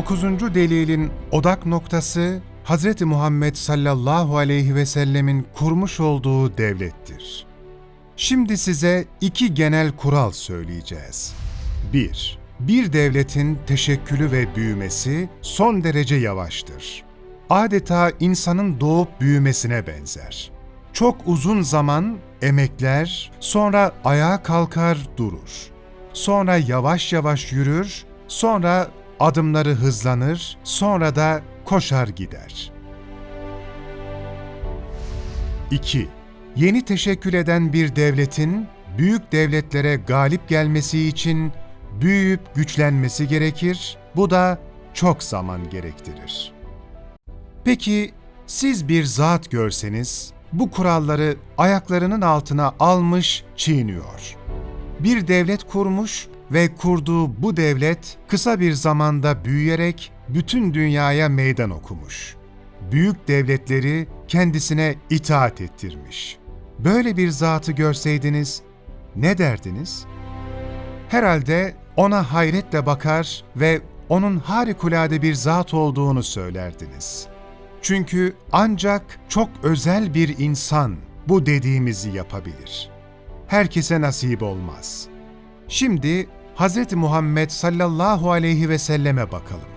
Dokuzuncu delilin odak noktası Hz. Muhammed sallallahu aleyhi ve sellemin kurmuş olduğu devlettir. Şimdi size iki genel kural söyleyeceğiz. 1. Bir devletin teşekkülü ve büyümesi son derece yavaştır. Adeta insanın doğup büyümesine benzer. Çok uzun zaman emekler, sonra ayağa kalkar durur. Sonra yavaş yavaş yürür, sonra adımları hızlanır, sonra da koşar gider. 2. Yeni teşekkül eden bir devletin büyük devletlere galip gelmesi için büyüyüp güçlenmesi gerekir. Bu da çok zaman gerektirir. Peki siz bir zat görseniz bu kuralları ayaklarının altına almış çiğniyor. Bir devlet kurmuş ve kurduğu bu devlet kısa bir zamanda büyüyerek bütün dünyaya meydan okumuş. Büyük devletleri kendisine itaat ettirmiş. Böyle bir zatı görseydiniz ne derdiniz? Herhalde ona hayretle bakar ve onun harikulade bir zat olduğunu söylerdiniz. Çünkü ancak çok özel bir insan bu dediğimizi yapabilir. Herkese nasip olmaz. Şimdi Hz. Muhammed sallallahu aleyhi ve selleme bakalım.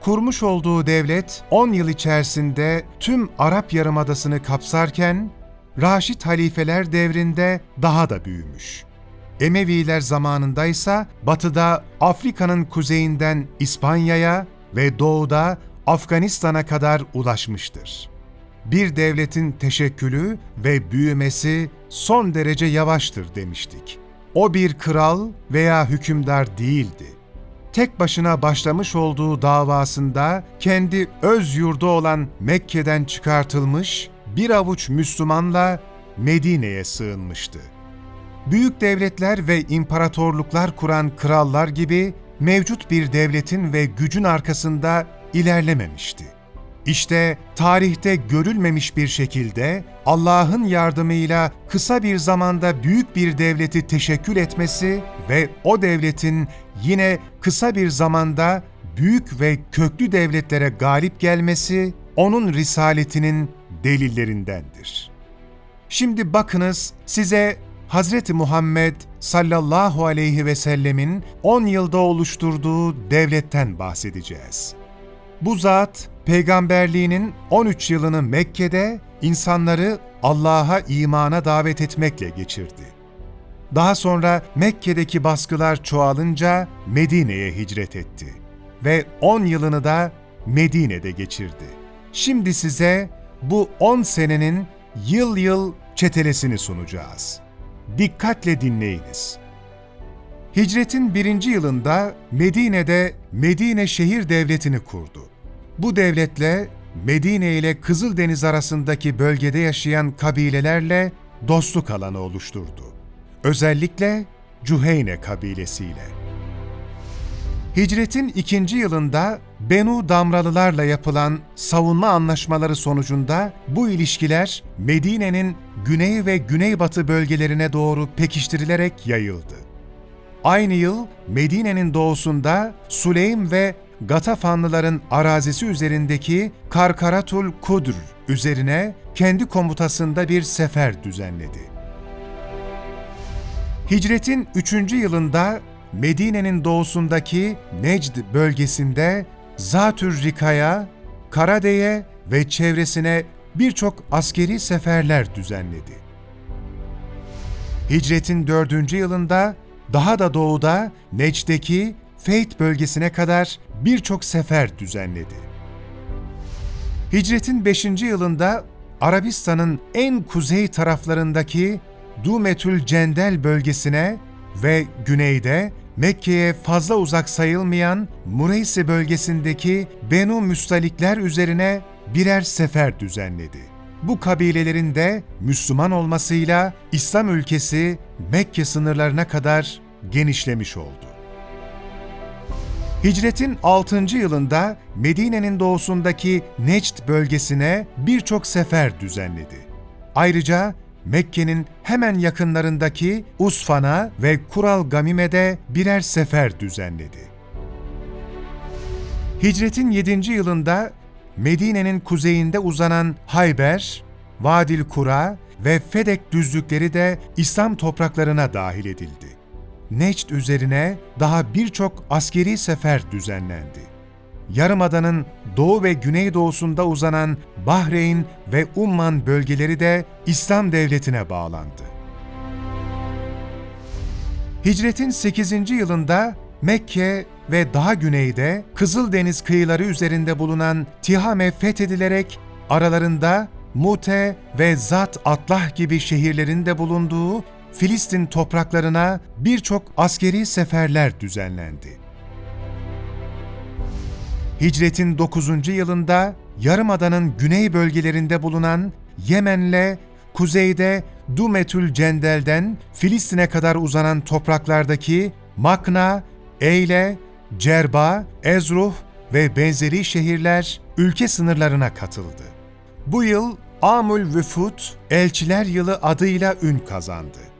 Kurmuş olduğu devlet 10 yıl içerisinde tüm Arap Yarımadası'nı kapsarken Raşid halifeler devrinde daha da büyümüş. Emeviler zamanında ise batıda Afrika'nın kuzeyinden İspanya'ya ve doğuda Afganistan'a kadar ulaşmıştır. Bir devletin teşekkülü ve büyümesi son derece yavaştır demiştik. O bir kral veya hükümdar değildi. Tek başına başlamış olduğu davasında kendi öz yurdu olan Mekke'den çıkartılmış bir avuç Müslümanla Medine'ye sığınmıştı. Büyük devletler ve imparatorluklar kuran krallar gibi mevcut bir devletin ve gücün arkasında ilerlememişti. İşte tarihte görülmemiş bir şekilde Allah'ın yardımıyla kısa bir zamanda büyük bir devleti teşekkül etmesi ve o devletin yine kısa bir zamanda büyük ve köklü devletlere galip gelmesi onun risaletinin delillerindendir. Şimdi bakınız size Hz. Muhammed sallallahu aleyhi ve sellemin 10 yılda oluşturduğu devletten bahsedeceğiz. Bu zat peygamberliğinin 13 yılını Mekke'de insanları Allah'a imana davet etmekle geçirdi. Daha sonra Mekke'deki baskılar çoğalınca Medine'ye hicret etti ve 10 yılını da Medine'de geçirdi. Şimdi size bu 10 senenin yıl yıl çetelesini sunacağız. Dikkatle dinleyiniz. Hicretin birinci yılında Medine'de Medine şehir devletini kurdu. Bu devletle Medine ile Kızıldeniz arasındaki bölgede yaşayan kabilelerle dostluk alanı oluşturdu. Özellikle Cüheyne kabilesiyle. Hicretin ikinci yılında Benu Damralılarla yapılan savunma anlaşmaları sonucunda bu ilişkiler Medine'nin güney ve güneybatı bölgelerine doğru pekiştirilerek yayıldı. Aynı yıl Medine'nin doğusunda Süleym ve Gatafanlıların arazisi üzerindeki Karkaratul Kudr üzerine kendi komutasında bir sefer düzenledi. Hicretin 3. yılında Medine'nin doğusundaki Necd bölgesinde Zatür Rika'ya, Karade'ye ve çevresine birçok askeri seferler düzenledi. Hicretin 4. yılında daha da doğuda Necd'deki Feyt bölgesine kadar birçok sefer düzenledi. Hicretin 5. yılında Arabistan'ın en kuzey taraflarındaki Dumetül Cendel bölgesine ve güneyde Mekke'ye fazla uzak sayılmayan Mureysi bölgesindeki Benu Müstalikler üzerine birer sefer düzenledi. Bu kabilelerin de Müslüman olmasıyla İslam ülkesi Mekke sınırlarına kadar genişlemiş oldu. Hicretin 6. yılında Medine'nin doğusundaki Necd bölgesine birçok sefer düzenledi. Ayrıca Mekke'nin hemen yakınlarındaki Usfan'a ve Kural Gamime'de birer sefer düzenledi. Hicretin 7. yılında Medine'nin kuzeyinde uzanan Hayber, Vadil Kura ve Fedek düzlükleri de İslam topraklarına dahil edildi. Necd üzerine daha birçok askeri sefer düzenlendi. Yarımadanın doğu ve güneydoğusunda uzanan Bahreyn ve Umman bölgeleri de İslam devletine bağlandı. Hicretin 8. yılında Mekke ve daha güneyde Kızıldeniz kıyıları üzerinde bulunan Tihame fethedilerek aralarında Mute ve Zat Atlah gibi şehirlerin de bulunduğu Filistin topraklarına birçok askeri seferler düzenlendi. Hicretin 9. yılında Yarımada'nın güney bölgelerinde bulunan Yemen'le kuzeyde Dumetül Cendel'den Filistin'e kadar uzanan topraklardaki Makna, Eyle, Cerba, Ezruh ve benzeri şehirler ülke sınırlarına katıldı. Bu yıl Amül Vüfut, Elçiler Yılı adıyla ün kazandı.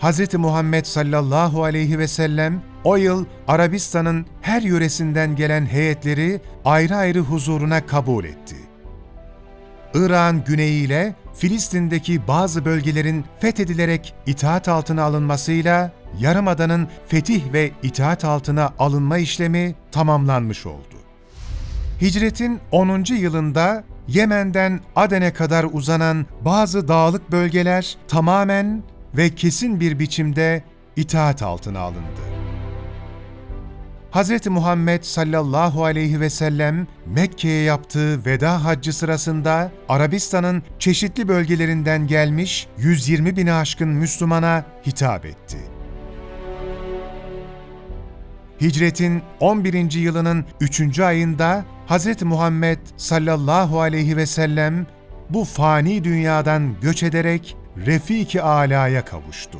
Hz. Muhammed sallallahu aleyhi ve sellem o yıl Arabistan'ın her yöresinden gelen heyetleri ayrı ayrı huzuruna kabul etti. İran güneyiyle Filistin'deki bazı bölgelerin fethedilerek itaat altına alınmasıyla Yarımada'nın fetih ve itaat altına alınma işlemi tamamlanmış oldu. Hicretin 10. yılında Yemen'den Aden'e kadar uzanan bazı dağlık bölgeler tamamen ve kesin bir biçimde itaat altına alındı. Hz. Muhammed sallallahu aleyhi ve sellem Mekke'ye yaptığı veda haccı sırasında Arabistan'ın çeşitli bölgelerinden gelmiş 120 bini aşkın Müslümana hitap etti. Hicretin 11. yılının 3. ayında Hz. Muhammed sallallahu aleyhi ve sellem bu fani dünyadan göç ederek Refik-i Ala'ya kavuştu.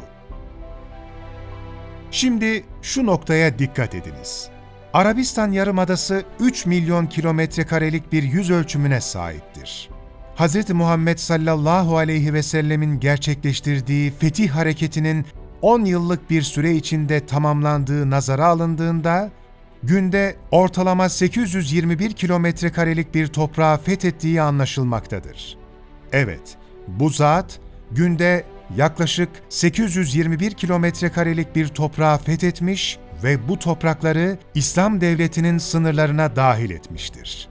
Şimdi şu noktaya dikkat ediniz. Arabistan Yarımadası 3 milyon kilometre karelik bir yüz ölçümüne sahiptir. Hz. Muhammed sallallahu aleyhi ve sellemin gerçekleştirdiği fetih hareketinin 10 yıllık bir süre içinde tamamlandığı nazara alındığında, günde ortalama 821 kilometre karelik bir toprağı fethettiği anlaşılmaktadır. Evet, bu zat günde yaklaşık 821 kilometre karelik bir toprağı fethetmiş ve bu toprakları İslam devletinin sınırlarına dahil etmiştir.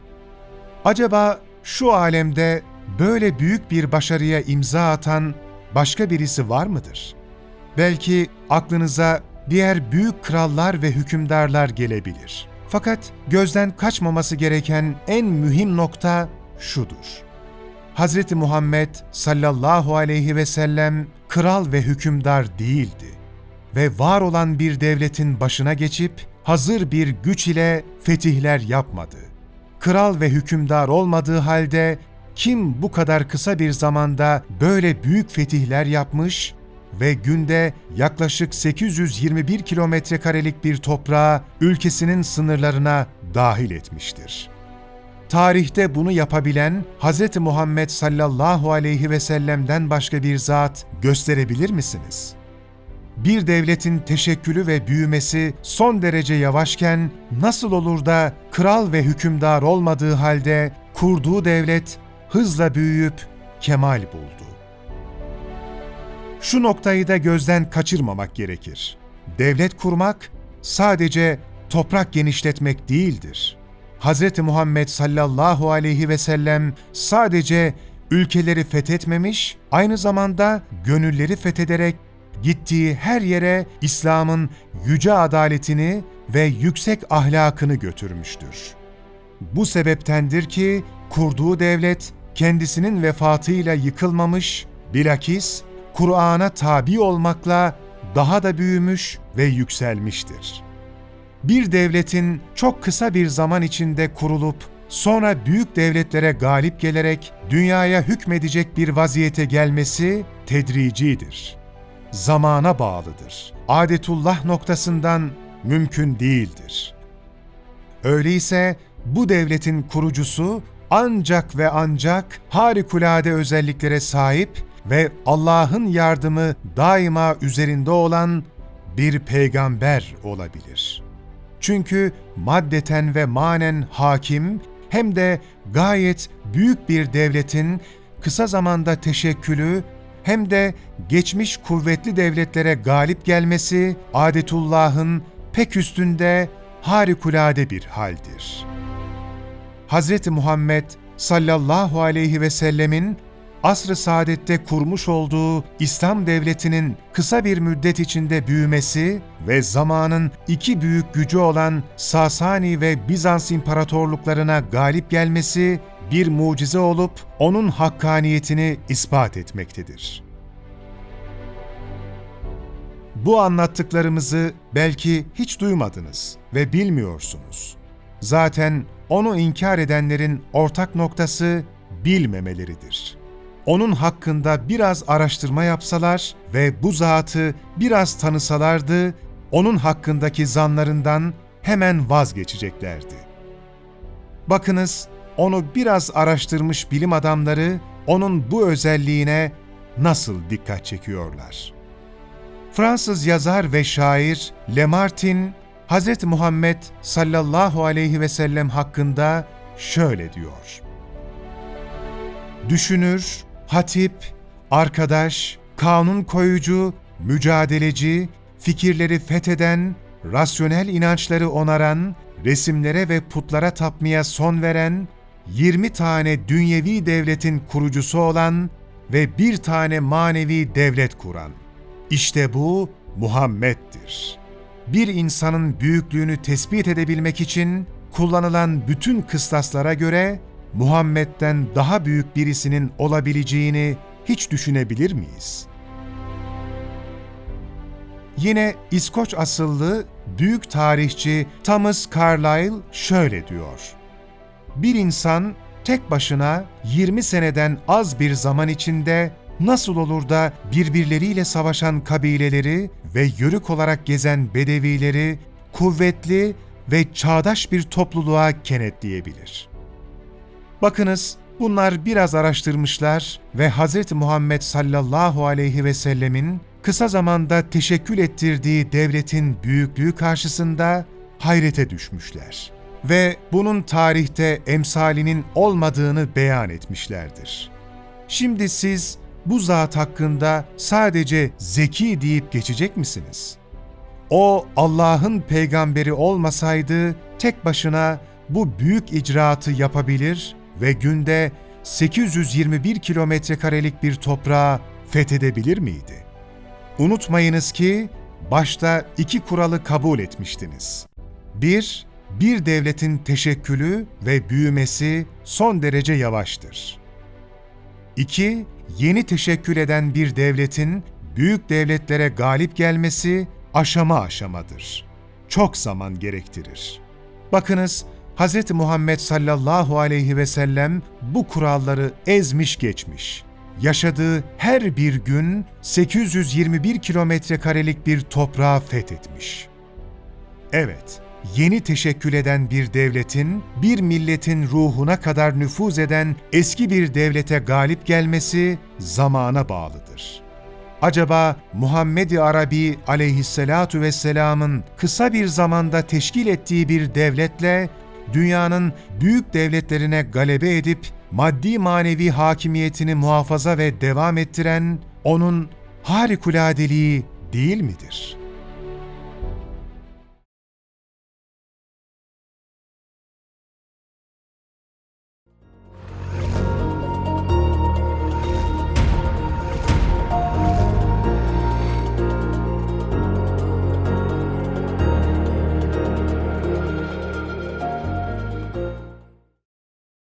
Acaba şu alemde böyle büyük bir başarıya imza atan başka birisi var mıdır? Belki aklınıza diğer büyük krallar ve hükümdarlar gelebilir. Fakat gözden kaçmaması gereken en mühim nokta şudur. Hz. Muhammed sallallahu aleyhi ve sellem kral ve hükümdar değildi ve var olan bir devletin başına geçip hazır bir güç ile fetihler yapmadı. Kral ve hükümdar olmadığı halde kim bu kadar kısa bir zamanda böyle büyük fetihler yapmış ve günde yaklaşık 821 kilometre karelik bir toprağı ülkesinin sınırlarına dahil etmiştir.'' Tarihte bunu yapabilen Hz. Muhammed sallallahu aleyhi ve sellem'den başka bir zat gösterebilir misiniz? Bir devletin teşekkülü ve büyümesi son derece yavaşken nasıl olur da kral ve hükümdar olmadığı halde kurduğu devlet hızla büyüyüp kemal buldu? Şu noktayı da gözden kaçırmamak gerekir. Devlet kurmak sadece toprak genişletmek değildir Hz. Muhammed sallallahu aleyhi ve sellem sadece ülkeleri fethetmemiş, aynı zamanda gönülleri fethederek gittiği her yere İslam'ın yüce adaletini ve yüksek ahlakını götürmüştür. Bu sebeptendir ki kurduğu devlet kendisinin vefatıyla yıkılmamış, bilakis Kur'an'a tabi olmakla daha da büyümüş ve yükselmiştir.'' Bir devletin çok kısa bir zaman içinde kurulup sonra büyük devletlere galip gelerek dünyaya hükmedecek bir vaziyete gelmesi tedricidir. Zamana bağlıdır. Adetullah noktasından mümkün değildir. Öyleyse bu devletin kurucusu ancak ve ancak harikulade özelliklere sahip ve Allah'ın yardımı daima üzerinde olan bir peygamber olabilir.'' Çünkü maddeten ve manen hakim hem de gayet büyük bir devletin kısa zamanda teşekkülü hem de geçmiş kuvvetli devletlere galip gelmesi adetullahın pek üstünde harikulade bir haldir. Hz. Muhammed sallallahu aleyhi ve sellemin asr-ı saadette kurmuş olduğu İslam devletinin kısa bir müddet içinde büyümesi ve zamanın iki büyük gücü olan Sasani ve Bizans imparatorluklarına galip gelmesi bir mucize olup onun hakkaniyetini ispat etmektedir. Bu anlattıklarımızı belki hiç duymadınız ve bilmiyorsunuz. Zaten onu inkar edenlerin ortak noktası bilmemeleridir. Onun hakkında biraz araştırma yapsalar ve bu zatı biraz tanısalardı, onun hakkındaki zanlarından hemen vazgeçeceklerdi. Bakınız, onu biraz araştırmış bilim adamları onun bu özelliğine nasıl dikkat çekiyorlar. Fransız yazar ve şair Lamartine, Hz. Muhammed sallallahu aleyhi ve sellem hakkında şöyle diyor. Düşünür, hatip, arkadaş, kanun koyucu, mücadeleci, fikirleri fetheden, rasyonel inançları onaran, resimlere ve putlara tapmaya son veren, 20 tane dünyevi devletin kurucusu olan ve bir tane manevi devlet kuran. İşte bu Muhammed'dir. Bir insanın büyüklüğünü tespit edebilmek için kullanılan bütün kıstaslara göre Muhammed'den daha büyük birisinin olabileceğini hiç düşünebilir miyiz? Yine İskoç asıllı büyük tarihçi Thomas Carlyle şöyle diyor. Bir insan tek başına 20 seneden az bir zaman içinde nasıl olur da birbirleriyle savaşan kabileleri ve yörük olarak gezen bedevileri kuvvetli ve çağdaş bir topluluğa kenetleyebilir. Bakınız bunlar biraz araştırmışlar ve Hz. Muhammed sallallahu aleyhi ve sellemin kısa zamanda teşekkül ettirdiği devletin büyüklüğü karşısında hayrete düşmüşler ve bunun tarihte emsalinin olmadığını beyan etmişlerdir. Şimdi siz bu zat hakkında sadece zeki deyip geçecek misiniz? O Allah'ın peygamberi olmasaydı tek başına bu büyük icraatı yapabilir ve günde 821 kilometre karelik bir toprağı fethedebilir miydi? Unutmayınız ki başta iki kuralı kabul etmiştiniz. Bir, bir devletin teşekkülü ve büyümesi son derece yavaştır. İki, yeni teşekkül eden bir devletin büyük devletlere galip gelmesi aşama aşamadır. Çok zaman gerektirir. Bakınız, Hz. Muhammed sallallahu aleyhi ve sellem bu kuralları ezmiş geçmiş. Yaşadığı her bir gün 821 kilometre karelik bir toprağı fethetmiş. Evet, yeni teşekkül eden bir devletin, bir milletin ruhuna kadar nüfuz eden eski bir devlete galip gelmesi zamana bağlıdır. Acaba Muhammed-i Arabi aleyhissalatu vesselamın kısa bir zamanda teşkil ettiği bir devletle dünyanın büyük devletlerine galebe edip maddi manevi hakimiyetini muhafaza ve devam ettiren onun harikuladeliği değil midir?''